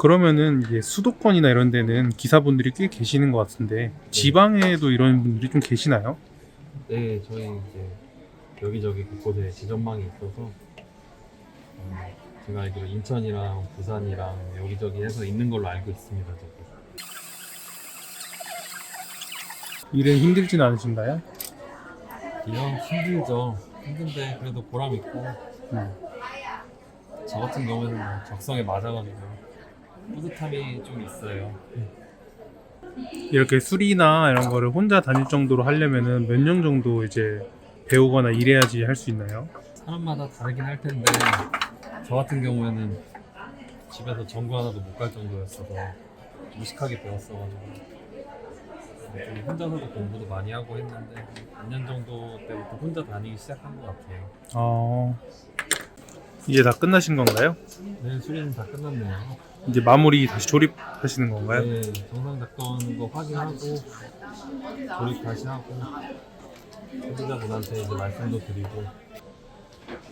그러면은 이게 수도권이나 이런 데는 기사분들이 꽤 계시는 것 같은데 지방에도 이런 분들이 좀 계시나요? 네, 저희 이제 여기저기 곳곳에 지점망이 있어서 어, 제가 알기로 인천이랑 부산이랑 여기저기 해서 있는 걸로 알고 있습니다. 저도. 일은 힘들진 않으신가요? 이형 힘들죠. 힘든데 그래도 보람 있고 음. 저 같은 경우에는 뭐 적성에 맞아가지고 뿌듯함이 좀 있어요. 이렇게 술이나 이런 거를 혼자 다닐 정도로 하려면은 몇 년 정도 이제 배우거나 일해야지 할 수 있나요? 사람마다 다르긴 할 텐데 저 같은 경우에는 집에서 전구 하나도 못 갈 정도였어서 무식하게 배웠어가지고 좀 혼자서도 공부도 많이 하고 했는데 몇년 정도 때부터 혼자 다니기 시작한 것 같아요. 어... 이제 다 끝나신 건가요? 네, 수리는 다 끝났네요. 이제 마무리 다시 조립하시는 건가요? 네, 정상 작동 거 확인하고 조립 다시 하고 소비자분한테 이제 말씀도 드리고